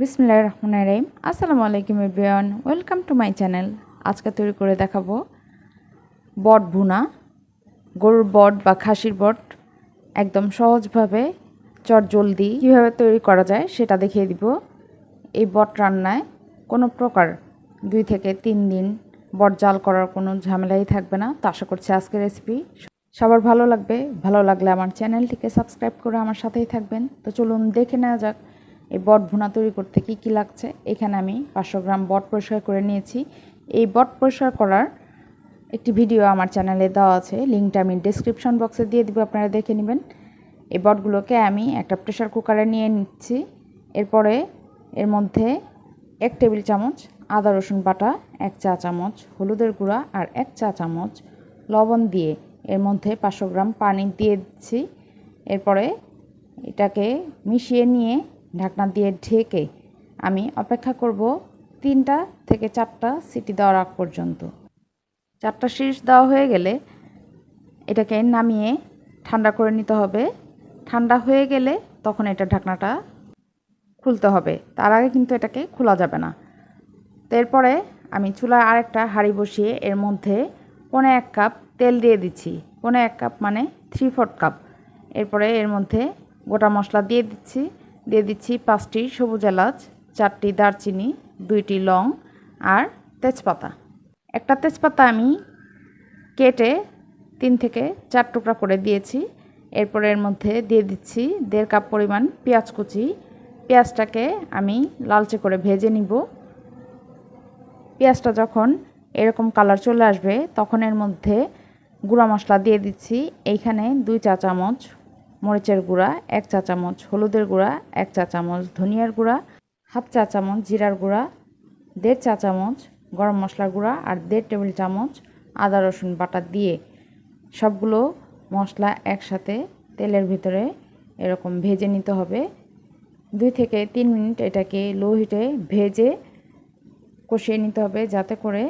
বিসমিল্লাহ রহমান রহিম। আসসালামু আলাইকুম everyone, welcome to my channel. আজকে তৈরি করে দেখাবো বট ভুনা, গরুর বট বা খাসির বট, একদম সহজভাবে চট জলদি কীভাবে তৈরি করা যায় সেটা দেখিয়ে দিব। এই বট রান্নায় কোনো প্রকার দুই থেকে তিন দিন বট জাল করার কোনো ঝামেলাই থাকবে না। তো আশা করছি আজকের রেসিপি সবার ভালো লাগবে। ভালো লাগলে আমার চ্যানেলটিকে সাবস্ক্রাইব করে আমার সাথেই থাকবেন। তো চলুন দেখে নেওয়া যাক এই বট ভুনা তৈরি করতে কি কি লাগছে? এখানে আমি পাঁচশো গ্রাম বট পরিষ্কার করে নিয়েছি। এই বট পরিষ্কার করার একটি ভিডিও আমার চ্যানেলে দেওয়া আছে। লিঙ্কটা আমি ডিসক্রিপশন বক্সে দিয়ে দেবো, আপনারা দেখে নেবেন। এই বটগুলোকে আমি একটা প্রেশার কুকারে নিয়ে নিচ্ছি। এরপরে এর মধ্যে এক টেবিল চামচ আদা রসুন বাটা, এক চা চামচ হলুদের গুঁড়া আর এক চা চামচ লবণ দিয়ে এর মধ্যে পাঁচশো গ্রাম পানি দিয়ে দিচ্ছি। এরপরে এটাকে মিশিয়ে নিয়ে ঢাকনা দিয়ে ঢেকে আমি অপেক্ষা করব তিনটা থেকে চারটা সিটি দেওয়ার আগ পর্যন্ত। চারটা শীষ দেওয়া হয়ে গেলে এটাকে নামিয়ে ঠান্ডা করে নিতে হবে। ঠান্ডা হয়ে গেলে তখন এটা ঢাকনাটা খুলতে হবে। তার আগে কিন্তু এটাকে খোলা যাবে না। এরপরে আমি চুলায় আরেকটা হাঁড়ি বসিয়ে এর মধ্যে পনে এক কাপ তেল দিয়ে দিচ্ছি। পনে এক কাপ মানে থ্রি ফোর্থ কাপ এরপরে এর মধ্যে গোটা মশলা দিয়ে দিচ্ছি। দিয়ে দিচ্ছি পাঁচটি সবুজ এলাচ, চারটি দারচিনি, দুইটি লং আর তেজপাতা। একটা তেজপাতা আমি কেটে তিন থেকে চার টুকরা করে দিয়েছি। এরপরে এর মধ্যে দিয়ে দিচ্ছি দেড় কাপ পরিমাণ পেঁয়াজ কুচি। পেঁয়াজটাকে আমি লালচে করে ভেজে নিব। পেঁয়াজটা যখন এরকম কালার চলে আসবে, তখন এর মধ্যে গুঁড়া মশলা দিয়ে দিচ্ছি। এইখানে দুই চা চামচ মরিচের গুঁড়া, এক চা চামচ হলুদের গুঁড়া, এক চা চামচ ধনিয়ার গুঁড়া, হাফ চা চামচ জিরার গুঁড়া, দেড় চা চামচ গরম মশলার গুঁড়া আর দেড় টেবিল চামচ আদা, রসুন বাটা দিয়ে সবগুলো মশলা একসাথে তেলের ভিতরে এরকম ভেজে নিতে হবে। দুই থেকে তিন মিনিট এটাকে লো হিটে ভেজে কষিয়ে নিতে হবে যাতে করে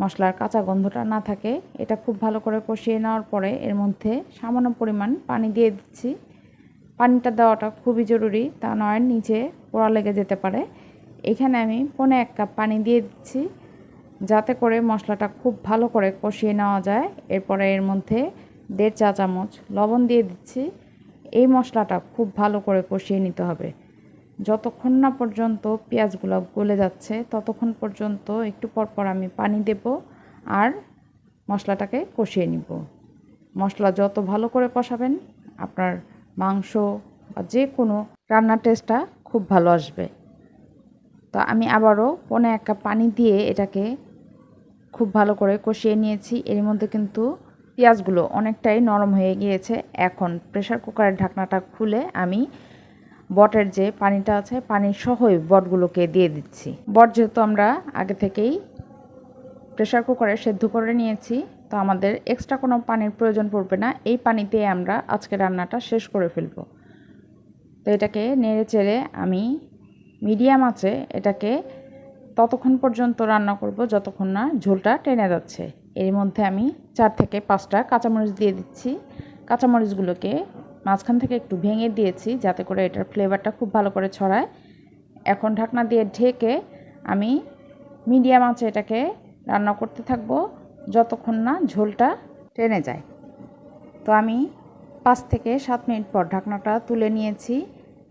মশলার কাঁচা গন্ধটা না থাকে, এটা খুব ভালো করে কষিয়ে নেওয়ার পরে এর মধ্যে সামান্য পরিমাণ পানি দিয়ে দিচ্ছি। পানিটা দেওয়াটা খুবই জরুরি, তা নয় নিচে পোড়া লেগে যেতে পারে। এখানে আমি পনে এক কাপ পানি দিয়ে দিচ্ছি, যাতে করে মশলাটা খুব ভালো করে কষিয়ে নেওয়া যায়। এরপরে এর মধ্যে দেড় চা চামচ লবণ দিয়ে দিচ্ছি। এই মশলাটা খুব ভালো করে কষিয়ে নিতে হবে। যতক্ষণ না পর্যন্ত পেঁয়াজগুলো গলে যাচ্ছে, ততক্ষণ পর্যন্ত একটু পর পর আমি পানি দেব আর মশলাটাকে কষিয়ে নিব। মশলা যত ভালো করে কষাবেন, আপনার মাংস বা যে কোনো রান্নার টেস্টটা খুব ভালো আসবে। তো আমি আবারও পনে এক কাপ পানি দিয়ে এটাকে খুব ভালো করে কষিয়ে নিয়েছি। এর মধ্যে কিন্তু পেঁয়াজগুলো অনেকটাই নরম হয়ে গিয়েছে। এখন প্রেশার কুকারের ঢাকনাটা খুলে আমি বটের যে পানিটা আছে, পানির সহই বটগুলোকে দিয়ে দিচ্ছি। বট যেহেতু আমরা আগে থেকেই প্রেশার কুকারে সেদ্ধ করে নিয়েছি, তো আমাদের এক্সট্রা কোনো পানির প্রয়োজন পড়বে না। এই পানিতে আমরা আজকে রান্নাটা শেষ করে ফেলব। তো এটাকে নেড়ে চেড়ে আমি মিডিয়াম আছে, এটাকে ততক্ষণ পর্যন্ত রান্না করব, যতক্ষণ না ঝোলটা টেনে যাচ্ছে। এর মধ্যে আমি চার থেকে পাঁচটা কাঁচামরিচ দিয়ে দিচ্ছি। কাঁচামরিচগুলোকে মাঝখান থেকে একটু ভেঙে দিয়েছি যাতে করে এটার ফ্লেভারটা খুব ভালো করে ছড়ায়। এখন ঢাকনা দিয়ে ঢেকে আমি মিডিয়াম আছে এটাকে রান্না করতে থাকব যতক্ষণ না ঝোলটা টেনে যায়। তো আমি পাঁচ থেকে সাত মিনিট পর ঢাকনাটা তুলে নিয়েছি,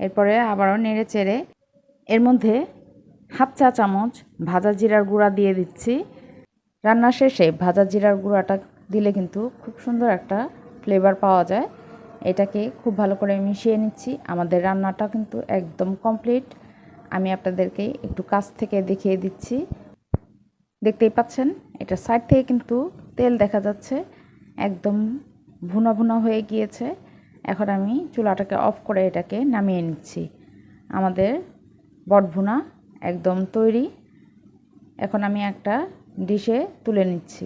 এরপরে আবারও নেড়ে চেড়ে এর মধ্যে হাফ চা চামচ ভাজা জিরার গুঁড়া দিয়ে দিচ্ছি। রান্না শেষে ভাজা জিরার গুঁড়াটা দিলে কিন্তু খুব সুন্দর একটা ফ্লেভার পাওয়া যায়। এটাকে খুব ভালো করে মিশিয়ে নিচ্ছি। আমাদের রান্নাটা কিন্তু একদম কমপ্লিট আমি আপনাদেরকে একটু কাছ থেকে দেখিয়ে দিচ্ছি। দেখতেই পাচ্ছেন, এটা সাইড থেকে কিন্তু তেল দেখা যাচ্ছে। একদম ভুনা ভুনা হয়ে গিয়েছে। এখন আমি চুলাটাকে অফ করে এটাকে নামিয়ে নিচ্ছি। আমাদের বটভুনা একদম তৈরি। এখন আমি একটা ডিশে তুলে নিচ্ছি।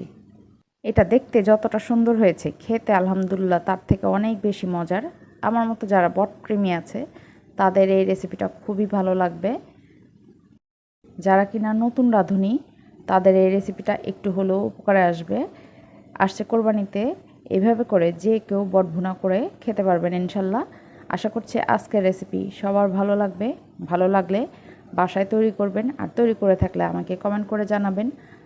এটা দেখতে যতটা সুন্দর হয়েছে, খেতে আলহামদুলিল্লাহ তার থেকে অনেক বেশি মজার। আমার মতো যারা বট প্রেমী আছে, তাদের এই রেসিপিটা খুবই ভালো লাগবে। যারা কিনা নতুন রাঁধুনি, তাদের এই রেসিপিটা একটু হলেও উপকারে আসবে। আসছে কোরবানিতে, এভাবে করে যে কেউ বট ভুনা করে খেতে পারবেন ইনশাল্লাহ। আশা করছি আজকের রেসিপি সবার ভালো লাগবে। ভালো লাগলে বাসায় তৈরি করবেন, আর তৈরি করে থাকলে আমাকে কমেন্ট করে জানাবেন।